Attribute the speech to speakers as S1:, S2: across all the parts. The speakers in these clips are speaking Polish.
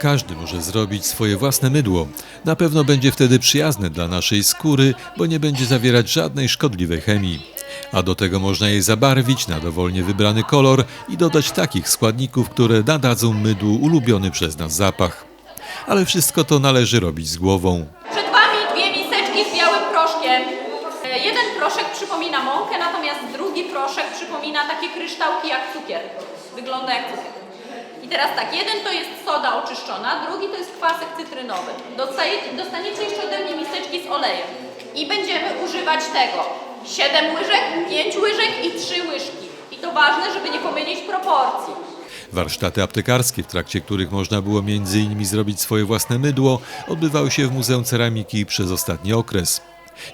S1: Każdy może zrobić swoje własne mydło. Na pewno będzie wtedy przyjazne dla naszej skóry, bo nie będzie zawierać żadnej szkodliwej chemii. A do tego można je zabarwić na dowolnie wybrany kolor i dodać takich składników, które nadadzą mydłu ulubiony przez nas zapach. Ale wszystko to należy robić z głową.
S2: Przed Wami dwie miseczki z białym proszkiem. E, Jeden proszek przypomina mąkę, natomiast drugi proszek przypomina takie kryształki jak cukier. Wygląda jak cukier. I teraz tak, jeden to jest soda oczyszczona, drugi to jest kwasek cytrynowy. Dostaniecie jeszcze ode mnie miseczki z olejem. I będziemy używać tego. 7 łyżek, 5 łyżek i 3 łyżki. I to ważne, żeby nie pomylić proporcji.
S1: Warsztaty aptekarskie, w trakcie których można było m.in. zrobić swoje własne mydło, odbywały się w Muzeum Ceramiki przez ostatni okres.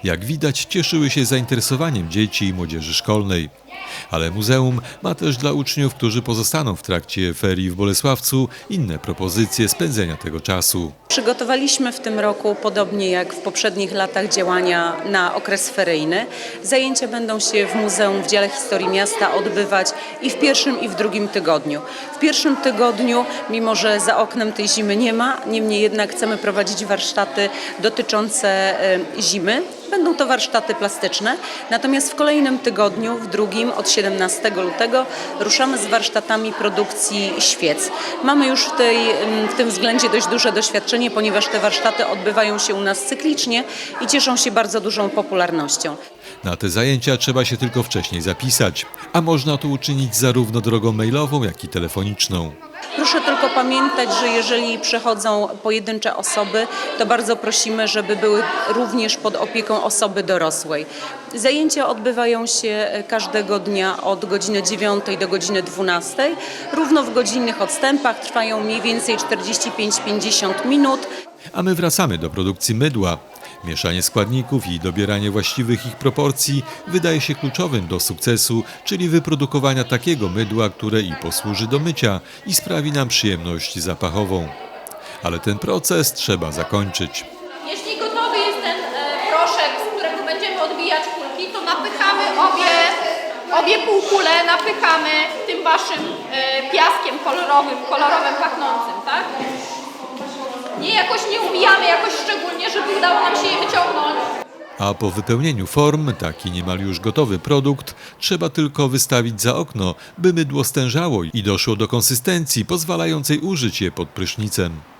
S1: Jak widać, cieszyły się zainteresowaniem dzieci i młodzieży szkolnej. Ale muzeum ma też dla uczniów, którzy pozostaną w trakcie ferii w Bolesławcu, inne propozycje spędzenia tego czasu.
S3: Przygotowaliśmy w tym roku, podobnie jak w poprzednich latach działania na okres feryjny. Zajęcia będą się w Muzeum w Dziale Historii Miasta odbywać i w pierwszym i w drugim tygodniu. W pierwszym tygodniu, mimo że za oknem tej zimy nie ma, niemniej jednak chcemy prowadzić warsztaty dotyczące zimy. Będą to warsztaty plastyczne. Natomiast w kolejnym tygodniu, w drugim, od 17 lutego, ruszamy z warsztatami produkcji świec. Mamy już w, tej, mm, w tym względzie dość duże doświadczenie, ponieważ te warsztaty odbywają się u nas cyklicznie i cieszą się bardzo dużą popularnością.
S1: Na te zajęcia trzeba się tylko wcześniej zapisać, a można to uczynić zarówno drogą mailową, jak i telefoniczną.
S3: Proszę tylko pamiętać, że jeżeli przychodzą pojedyncze osoby, to bardzo prosimy, żeby były również pod opieką osoby dorosłej. Zajęcia odbywają się każdego dnia od godziny 9 do godziny 12. Równo w godzinnych odstępach trwają mniej więcej 45-50 minut.
S1: A my wracamy do produkcji mydła. Mieszanie składników i dobieranie właściwych ich proporcji wydaje się kluczowym do sukcesu, czyli wyprodukowania takiego mydła, które i posłuży do mycia i sprawi nam przyjemność zapachową. Ale ten proces trzeba zakończyć.
S2: Jeśli gotowy jest ten e, proszek, z którego będziemy odbijać kulki, to napychamy obie, obie półkule, napychamy tym waszym e, piaskiem kolorowym, kolorowym pachnącym, tak? Nie jakoś nie umijamy jakoś szczególnie, żeby udało nam się je wyciągnąć.
S1: A po wypełnieniu form, taki niemal już gotowy produkt, trzeba tylko wystawić za okno, by mydło stężało i doszło do konsystencji pozwalającej użyć je pod prysznicem.